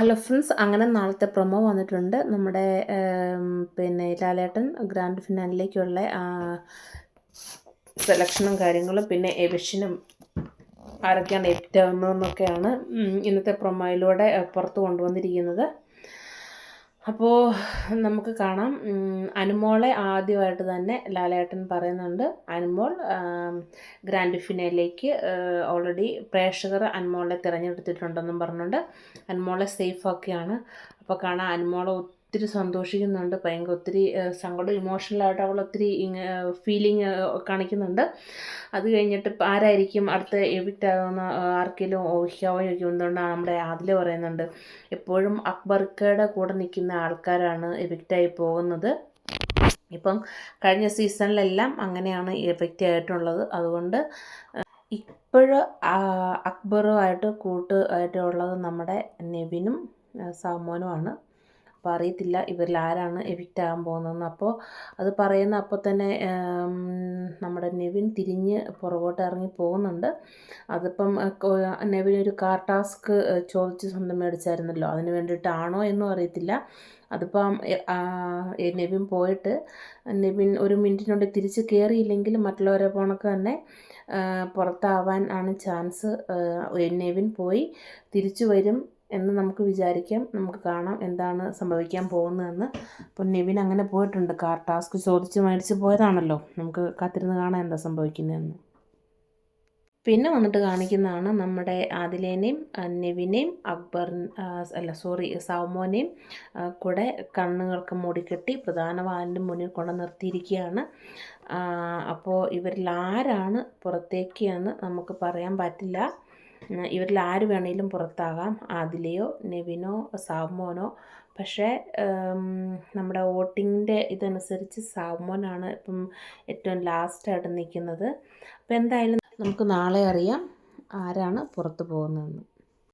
Hello friends അങ്ങനെ നാളത്തെ promo വന്നിട്ടുണ്ട്. നമ്മുടെ പിന്നെ ലാലേട്ടൻ ഗ്രാൻഡ് ഫിനാലിലേക്കുള്ള സെലക്ഷനും കാര്യങ്ങളും പിന്നെ എവിഷനും ആരൊക്കെയാണ് ഏറ്റവും എന്നൊക്കെയാണ് ഇന്നത്തെ പ്രൊമോയിലൂടെ പുറത്ത് കൊണ്ടുവന്നിരിക്കുന്നത്. അപ്പോൾ നമുക്ക് കാണാം. അനുമോളെ ആദ്യമായിട്ട് തന്നെ ലാലേട്ടൻ പറയുന്നുണ്ട്. അനുമോൾ ഗ്രാൻഡ് ഫിനയിലേക്ക് ഓൾറെഡി പ്രേക്ഷകർ അനുമോളെ തിരഞ്ഞെടുത്തിട്ടുണ്ടെന്നും പറഞ്ഞുകൊണ്ട് അനുമോളെ സേഫ് ആക്കിയാണ്. അപ്പോൾ കാണാം അനുമോളെ ഒത്തിരി സന്തോഷിക്കുന്നുണ്ട്. ഭയങ്കര ഒത്തിരി സങ്കടം ഇമോഷണലായിട്ട് അവൾ ഒത്തിരി ഫീലിംഗ് കാണിക്കുന്നുണ്ട്. അത് കഴിഞ്ഞിട്ട് ആരായിരിക്കും അടുത്ത എവിക്റ്റ് ആകുന്ന ആർക്കെങ്കിലും ചോദിക്കും എന്തുകൊണ്ടാണ് നമ്മുടെ ആദിൽ പറയുന്നുണ്ട്. എപ്പോഴും അക്ബർക്കയുടെ കൂടെ നിൽക്കുന്ന ആൾക്കാരാണ് എവിക്റ്റായി പോകുന്നത്. ഇപ്പം കഴിഞ്ഞ സീസണിലെല്ലാം അങ്ങനെയാണ് എഫക്റ്റ് ആയിട്ടുള്ളത്. അതുകൊണ്ട് ഇപ്പോഴ് അക്ബറുമായിട്ട് കൂട്ട് ആയിട്ടുള്ളത് നമ്മുടെ നെവിനും സാമോനുമാണ് അപ്പോൾ അറിയത്തില്ല ഇവരിൽ ആരാണ് എവിക്റ്റ് ആകാൻ പോകുന്നതെന്ന്. അപ്പോൾ അത് പറയുന്ന അപ്പോൾ തന്നെ നമ്മുടെ നെവിൻ തിരിഞ്ഞ് പുറകോട്ട് ഇറങ്ങി പോകുന്നുണ്ട്. അതിപ്പം നെവിൻ ഒരു കാർ ടാസ്ക് ചോദിച്ച് സ്വന്തം മേടിച്ചായിരുന്നല്ലോ. അതിന് വേണ്ടിയിട്ടാണോ എന്നും അറിയത്തില്ല. അതിപ്പം നെവിൻ പോയിട്ട് നെവിൻ ഒരു മിനിറ്റിനുള്ളിൽ തിരിച്ച് കയറിയില്ലെങ്കിൽ മറ്റുള്ളവരെ പോണക്ക് തന്നെ പുറത്താവാൻ ആണ് ചാൻസ്. നെവിൻ പോയി തിരിച്ചു വരും. എന്ന് നമുക്ക് വിചാരിക്കാം. നമുക്ക് കാണാം എന്താണ് സംഭവിക്കാൻ പോകുന്നതെന്ന്. അപ്പോൾ നിവിൻ അങ്ങനെ പോയിട്ടുണ്ട്. കാർ ടാസ്ക് ചോദിച്ച് മേടിച്ച് പോയതാണല്ലോ. നമുക്ക് കാത്തിരുന്ന് കാണാം എന്താ സംഭവിക്കുന്നതെന്ന്. പിന്നെ വന്നിട്ട് കാണിക്കുന്നതാണ് നമ്മുടെ ആദിലേനെയും നെവിനെയും അക്ബർ അല്ല സോറി സൗമോനെയും കൂടെ കണ്ണുകൾക്ക് മൂടിക്കെട്ടി പ്രധാന വാലിന്റെ മുന്നിൽ കൊണ്ട് നിർത്തിയിരിക്കുകയാണ്. അപ്പോൾ ഇവരിൽ ആരാണ് പുറത്തേക്ക് എന്ന് നമുക്ക് പറയാൻ പറ്റില്ല. ഇവരിൽ ആര് വേണേലും പുറത്താകാം. ആദിലയോ നെവിനോ സാവ്മോനോ. പക്ഷേ നമ്മുടെ വോട്ടിങ്ങിന്റെ ഇതനുസരിച്ച് സാവ്മോനാണ് ഇപ്പം ഏറ്റവും ലാസ്റ്റായിട്ട് നിൽക്കുന്നത്. അപ്പോൾ എന്തായാലും നമുക്ക് നാളെ അറിയാം ആരാണ് പുറത്ത് പോകുന്നതെന്ന്.